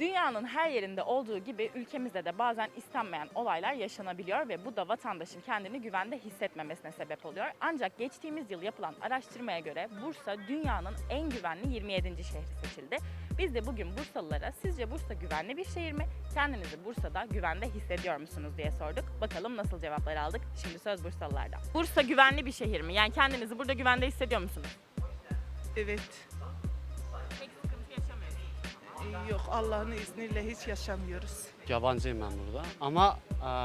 Dünyanın her yerinde olduğu gibi ülkemizde de bazen istenmeyen olaylar yaşanabiliyor ve bu da vatandaşın kendini güvende hissetmemesine sebep oluyor. Ancak geçtiğimiz yıl yapılan araştırmaya göre Bursa dünyanın en güvenli 27. şehri seçildi. Biz de bugün Bursalılara sizce Bursa güvenli bir şehir mi? Kendinizi Bursa'da güvende hissediyor musunuz diye sorduk. Bakalım nasıl cevaplar aldık. Şimdi söz Bursalılarda. Bursa güvenli bir şehir mi? Yani kendinizi burada güvende hissediyor musunuz? Evet. Yok Allah'ın izniyle hiç yaşamıyoruz. Yabancıyım ben burada ama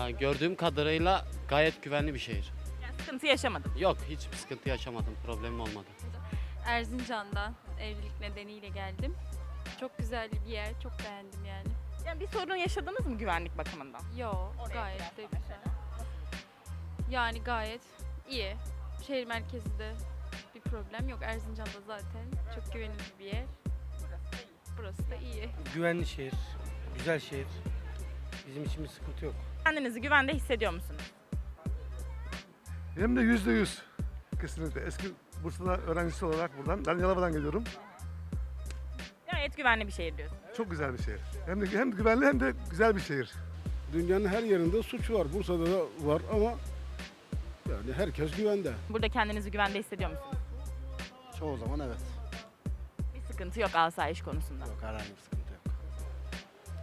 e, gördüğüm kadarıyla gayet güvenli bir şehir. Yani sıkıntı yaşamadım. Yok hiçbir sıkıntı yaşamadım, problemim olmadı. Erzincan'dan evlilik nedeniyle geldim. Çok güzel bir yer, çok beğendim yani. Yani bir sorun yaşadınız mı güvenlik bakımından? Yo, gayet de güzel. Yani gayet iyi. Şehir merkezinde bir problem yok. Erzincan'da zaten çok güvenilir bir yer. Burası Güvenli şehir, güzel şehir. Bizim için bir sıkıntı yok. Kendinizi güvende hissediyor musunuz? Hem de yüzde yüz. Kesinlikle. Eski Bursa'da öğrencisi olarak buradan. Ben Yalova'dan geliyorum. Gayet güvenli bir şehir diyorsun. Çok güzel bir şehir. Hem de hem güvenli hem de güzel bir şehir. Dünyanın her yerinde suç var. Bursa'da da var ama yani herkes güvende. Burada kendinizi güvende hissediyor musunuz? Çoğu zaman evet. Sıkıntı yok asayiş konusunda. Yok herhangi bir sıkıntı yok.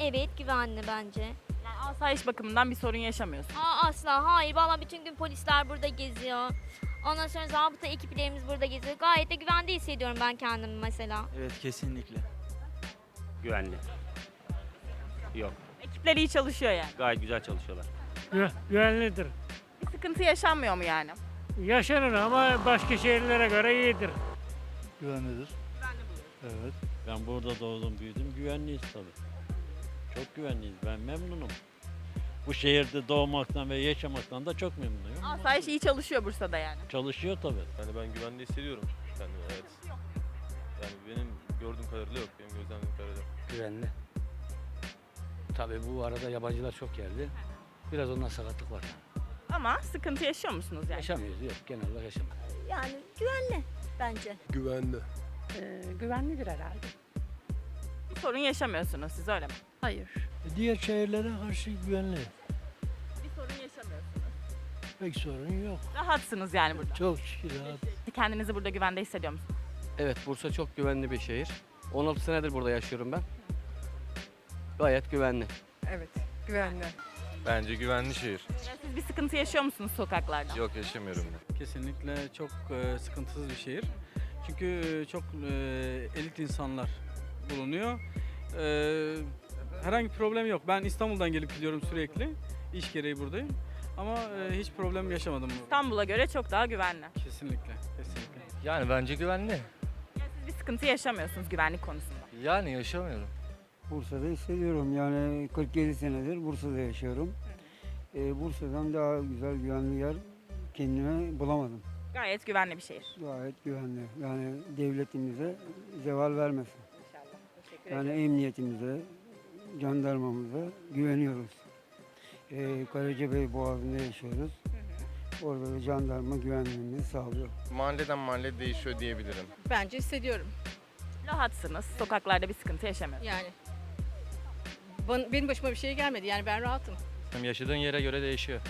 Evet güvenli bence. Yani asayiş bakımından bir sorun yaşamıyorsun. Aa, asla hayır. Valla bütün gün polisler burada geziyor. Ondan sonra zabıta ekiplerimiz burada geziyor. Gayet de güvende hissediyorum ben kendimi mesela. Evet kesinlikle. Güvenli. Yok. Ekipler iyi çalışıyor yani. Gayet güzel çalışıyorlar. Gü- güvenlidir. Bir sıkıntı yaşanmıyor mu yani? Yaşanır ama başka şehirlere göre iyidir. Güvenlidir. Evet. Ben burada doğdum büyüdüm. Güvenliyiz tabii. Çok güvenliyiz. Ben memnunum. Bu şehirde doğmaktan ve yaşamaktan da çok memnunum. Asayiş iyi çalışıyor Bursa'da yani. Çalışıyor tabii. Yani ben güvende hissediyorum kendimi evet. Yani benim gördüğüm kadarıyla yok. Benim gözlemlediğim kadarıyla. Güvenli. Tabii bu arada yabancılar çok geldi. Biraz ondan sakatlık var. Ama sıkıntı yaşıyor musunuz yani? Yaşamıyoruz yok genel olarak yaşamıyoruz. Yani güvenli bence. Güvenli. Güvenlidir herhalde. Bir sorun yaşamıyorsunuz siz öyle mi? Hayır. Diğer şehirlere karşı güvenli. Bir sorun yaşamıyorsunuz. Pek sorun yok. Rahatsınız yani burada. Çok şükür rahat. Kendinizi burada güvende hissediyor musunuz? Evet Bursa çok güvenli bir şehir. 16 senedir burada yaşıyorum ben. Gayet güvenli. Evet güvenli. Bence güvenli şehir. Yani siz bir sıkıntı yaşıyor musunuz sokaklarda? Yok yaşamıyorum ben. Kesinlikle çok e, sıkıntısız bir şehir. Çünkü çok e, elit insanlar bulunuyor. E, herhangi bir problem yok. Ben İstanbul'dan gelip gidiyorum sürekli. İş gereği buradayım. Ama e, hiç problem yaşamadım. İstanbul'a göre çok daha güvenli. Kesinlikle, kesinlikle. Yani bence güvenli. Yani siz bir sıkıntı yaşamıyorsunuz güvenlik konusunda. Yani yaşamıyorum. Bursa'da hissediyorum yani 47 senedir Bursa'da yaşıyorum. Ee, Bursa'dan daha güzel güvenli yer kendime bulamadım. Gayet güvenli bir şehir. Gayet güvenli. Yani devletimize zeval vermesin. İnşallah. Teşekkür Yani emniyetimize, jandarmamıza güveniyoruz. Ee, Karacabey Boğazı'nda yaşıyoruz. Orada da jandarma güvenliğimizi sağlıyor. Mahalleden mahalle değişiyor diyebilirim. Bence hissediyorum. Rahatsınız. Sokaklarda bir sıkıntı yaşamıyorsunuz. Yani benim başıma bir şey gelmedi. Yani ben rahatım. Yaşadığın yere göre değişiyor.